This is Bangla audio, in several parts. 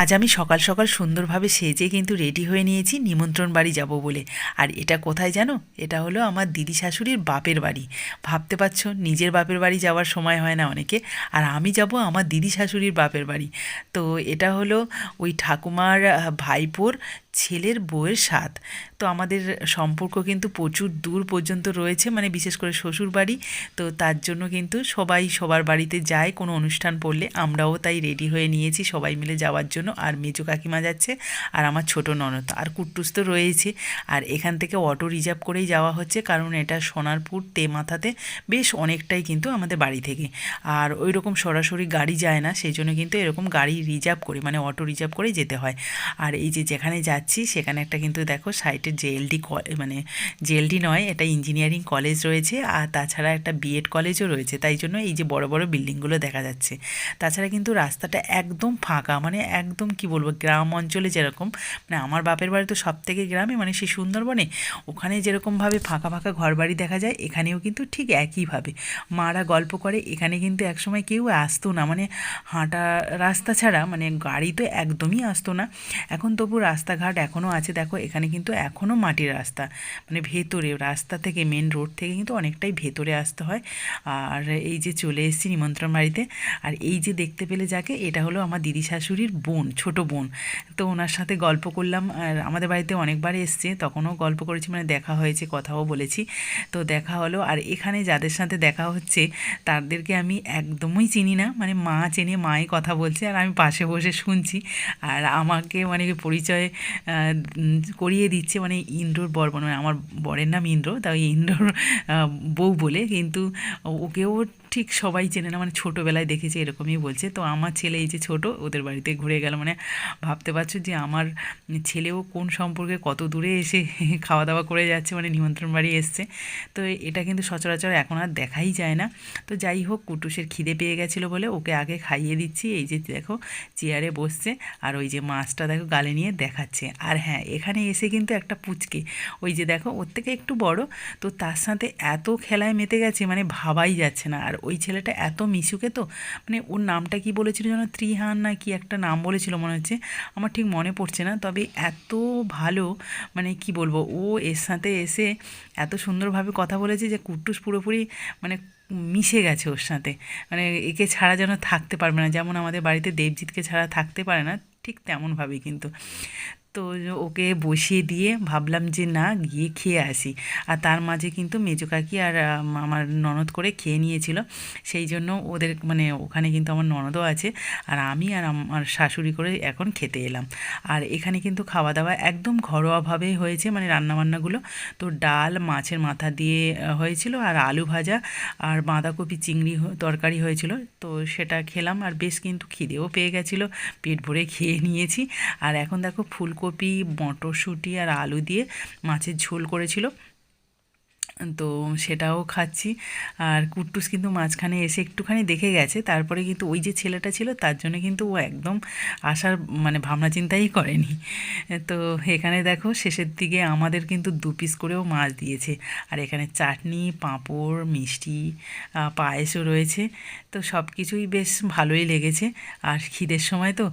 আজ আমি সকাল সকাল সুন্দরভাবে সেজে কিন্তু রেডি হয়ে নিয়েছি, নিমন্ত্রণ বাড়ি যাব বলে। আর এটা কোথায় জানো? এটা হলো আমার দিদি শাশুড়ির বাপের বাড়ি। ভাবতে পারছ, নিজের বাপের বাড়ি যাওয়ার সময় হয় না অনেকে। আর আমি যাব আমার দিদি শাশুড়ির বাপের বাড়ি। তো এটা হলো ওই ঠাকুমার ভাইপোর ছেলের বউয়ের স্বাদ। তো আমাদের সম্পর্ক কিন্তু প্রচুর দূর পর্যন্ত রয়েছে মানে বিশেষ করে শ্বশুর বাড়ি তো তার জন্য কিন্তু সবাই সবার বাড়িতে যায়, কোনো অনুষ্ঠান পড়লে আমরাও তাই রেডি হয়ে নিয়েছি সবাই মিলে যাওয়ার জন্য। আর মেজো কাকিমা যাচ্ছে, আর আমার ছোট ননদ। আর কুট্টুস তো রয়েছে। আর এখান থেকে অটো রিজার্ভ করেই যাওয়া হচ্ছে, কারণ এটা সোনারপুর তে মাথাতে বেশ অনেকটাই কিন্তু আমাদের বাড়ি থেকে। আর ওই রকম সরাসরি গাড়ি যায় না, সেই জন্য কিন্তু এরকম গাড়ি রিজার্ভ করে মানে অটো রিজার্ভ করে যেতে হয়। আর এই যে যেখানে যাচ্ছি সেখানে একটা কিন্তু দেখো সাইটের জেএলডি মানে জেএলডি নয়, এটা ইঞ্জিনিয়ারিং কলেজ রয়েছে, আর তাছাড়া একটা বিএড কলেজও রয়েছে, তাই জন্য এই যে বড় বড় বিল্ডিংগুলো দেখা যাচ্ছে। তাছাড়া কিন্তু রাস্তাটা একদম ফাঁকা মানে একদম কি বলব, গ্রাম অঞ্চলে যেরকম মানে আমার বাপের বাড়ি তো সব থেকে গ্রামে মানে সেই সুন্দরবনে, ওখানে যেরকমভাবে ফাঁকা ফাঁকা ঘরবাড়ি দেখা যায়, এখানেও কিন্তু ঠিক একইভাবে। মারা গল্প করে, এখানে কিন্তু একসময় কেউ আসতো না মানে হাঁটা রাস্তা ছাড়া মানে গাড়ি তো একদমই আসতো না। এখন তবু রাস্তাঘাট এখনও আছে, দেখো, এখানে কিন্তু এখনও মাটির রাস্তা। মানে ভেতরে, রাস্তা থেকে মেন রোড থেকে কিন্তু অনেকটাই ভেতরে আসতে হয়। আর এই যে চলে এসেছি নিমন্ত্রণ বাড়িতে, আর এই যে দেখতে পেলে যাকে, এটা হলো আমার দিদি শাশুড়ির বোন, ছোট বোন। তো ওনার সাথে গল্প করলাম, আর আমাদের বাড়িতে অনেকবার এসছে, তখনও গল্প করেছি মানে দেখা হয়েছে, কথাও বলেছি। তো দেখা হলো, আর এখানে যাদের সাথে দেখা হচ্ছে, তাদেরকে আমি একদমই চিনি না। মানে মা চেনে, মাই কথা বলছে, আর আমি পাশে বসে শুনছি। আর আমাকে মানে পরিচয় করিয়ে দিচ্ছে মানে ইন্দ্রর বর মানে আমার বরের নাম ইন্দ্র, তাই ইন্দ্রর বউ বলে। কিন্তু ওকেও ঠিক সবাই চেনে না মানে ছোটোবেলায় দেখেছি এরকমই বলছে। তো আমার ছেলে এই যে ছোট, ওদের বাড়িতে ঘুরে গেল মানে ভাবতে পারছ যে আমার ছেলেও কোন সম্পর্কে কত দূরে এসে খাওয়া দাওয়া করে যাচ্ছে মানে নিমন্ত্রণ বাড়ি এসছে। তো এটা কিন্তু সচরাচর এখন আর দেখাই যায় না। তো যাই হোক, কুটুসের খিদে পেয়ে গেছিল বলে ওকে আগে খাইয়ে দিচ্ছি। এই যে দেখো, চেয়ারে বসছে আর ওই যে মাছটা দেখো গালে নিয়ে দেখাচ্ছে। আর হ্যাঁ এখানে এসে কিন্তু একটা পুচকে। ওই যে দেখো, ওর থেকে একটু বড়। তো তার সাথে এত খেলায় মেতে গেছে মানে ভাবাই যাচ্ছে না। আর ওই ছেলেটা এত মিশুকে তো? মানে ওর নামটা কি বলেছিল যেন? ত্রিহান না কি একটা নাম বলেছিল মনে হচ্ছে। আমার ঠিক মনে পড়ছে না, তবে এত ভালো মানে কি বলব, ও এর সাথে এসে এত সুন্দরভাবে কথা বলেছে যে কুট্টুস পুরোপুরি মানে মিশে গেছে ওর সাথে। মানে একে ছাড়া যেন থাকতে পারবে না, যেমন আমাদের বাড়িতে দেবজিৎকে ছাড়া থাকতে পারে না, ঠিক তেমনভাবেই কিন্তু। তো ওকে বসিয়ে দিয়ে ভাবলাম যে না, গিয়ে খেয়ে আসি। আর তার মাঝে কিন্তু মেজো কাকি আর আমার ননদ করে খেয়ে নিয়েছিল। সেই জন্য ওদের মানে ওখানে কিন্তু আমার ননদও আছে। আর আমি আর আমার শাশুড়ি করে এখন খেতে এলাম। আর এখানে কিন্তু খাওয়া দাওয়া একদম ঘরোয়াভাবেই হয়েছে মানে রান্নাবান্নাগুলো। তো ডাল মাছের মাথা দিয়ে হয়েছিল আর আলু ভাজা আর বাঁধাকপি চিংড়ি তরকারি হয়েছিল। তো সেটা খেলাম আর বেশ কিন্তু খিদেও পেয়ে গেছিল। পেট ভরে খেয়ে নিয়েছি। আর এখন দেখো ফুলকপি মটরশুঁটি আর আলু দিয়ে মাছের ঝোল করেছিল। তো সেটাও খাচ্ছি। আর কুট্টুস কিন্তু মাঝখানে এসে একটুখানি দেখে গেছে, তারপরে কিন্তু ওই যে ছেলেটা ছিল, তার জন্য কিন্তু ও একদম আসার মানে ভাবনা চিন্তাই করেনি। তো এখানে দেখো, শেষের দিকে আমাদের কিন্তু দু পিস করেও মাছ দিয়েছে। আর এখানে চাটনি, পাঁপড়, মিষ্টি পায়েসও রয়েছে। তো সব কিছুই বেশ ভালোই লেগেছে। আর খিদের সময় তো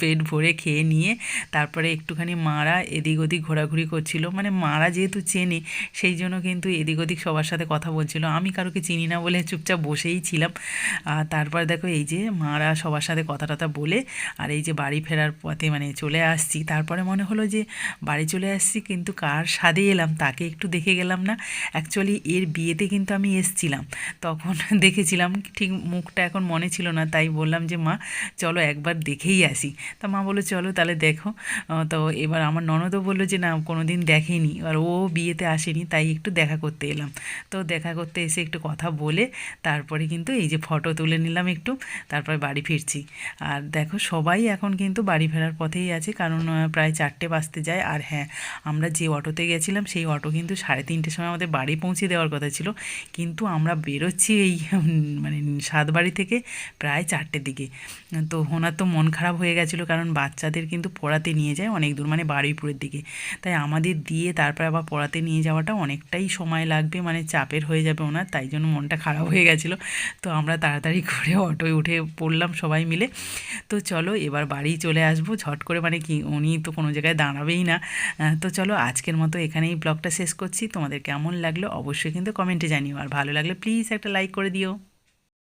পেট ভরে খেয়ে নিয়ে তারপরে একটুখানি মারা এদিক ওদিক ঘোরাঘুরি করছিল। মানে মারা যেহেতু চেনে, সেই জন্য কিন্তু এদিক ওদিক সবার সাথে কথা বলছিল। আমি কারোকে চিনি না বলে চুপচাপ বসেই ছিলাম। আর তারপর দেখো এই যে মারা সবার সাথে কথা টথা বলে আর এই যে বাড়ি ফেরার পথে মানে চলে আসছি। তারপরে মনে হলো যে বাড়ি চলে আসছি কিন্তু কার স্বাদে এলাম তাকে একটু দেখে গেলাম না। অ্যাকচুয়ালি এর বিয়েতে কিন্তু আমি এসছিলাম। তখন দেখেছিলাম ঠিক মুখটা এখন মনে ছিল না, তাই বললাম যে, মা, চলো একবার দেখেই আসি। তা মা বলল, চলো তাহলে দেখো। তো এবার আমার ননদও বলল যে, না কোনো দিন দেখেনি। আর ও বিয়েতে আসেনি, তাই একটু দেখা করতে এলাম। তো দেখা করতে এসে একটু কথা বলে তারপরে কিন্তু এই যে ফটো তুলে নিলাম একটু, তারপরে বাড়ি ফিরছি। আর দেখো সবাই এখন কিন্তু বাড়ি ফেরার পথেই আছে, কারণ প্রায় চারটে বাজতে যায়। আর হ্যাঁ আমরা যে অটোতে গেছিলাম, সেই অটো কিন্তু সাড়ে তিনটের সময় আমাদের বাড়ি পৌঁছে দেওয়ার কথা ছিল। কিন্তু আমরা বেরোচ্ছি এই মানে সাত বাড়ি থেকে প্রায় চারটের দিকে। তো ওনার তো মন খারাপ হয়ে গেছিল, কারণ বাচ্চাদের কিন্তু পড়াতে নিয়ে যায় অনেক দূর মানে বারুইপুরের দিকে। তাই আমাদের দিয়ে তারপরে আবার পড়াতে নিয়ে যাওয়াটা অনেকটা অনেকটাই সময় লাগবে মানে চাপের হয়ে যাবে ওনার, তাই জন্য মনটা খারাপ হয়ে গেছিল। তো আমরা তাড়াতাড়ি করে অটোয় উঠে পড়লাম সবাই মিলে। তো চলো এবার বাড়ি চলে আসব। ঝট করে মানে কি, উনি তো কোনো জায়গায় দাঁড়াবেই না। তো চলো আজকের মতো এখানেই ব্লগটা শেষ করছি। তোমাদের কেমন লাগল অবশ্যই কিন্তু কমেন্টে জানিও। আর ভালো লাগলে প্লিজ একটা লাইক করে দিও।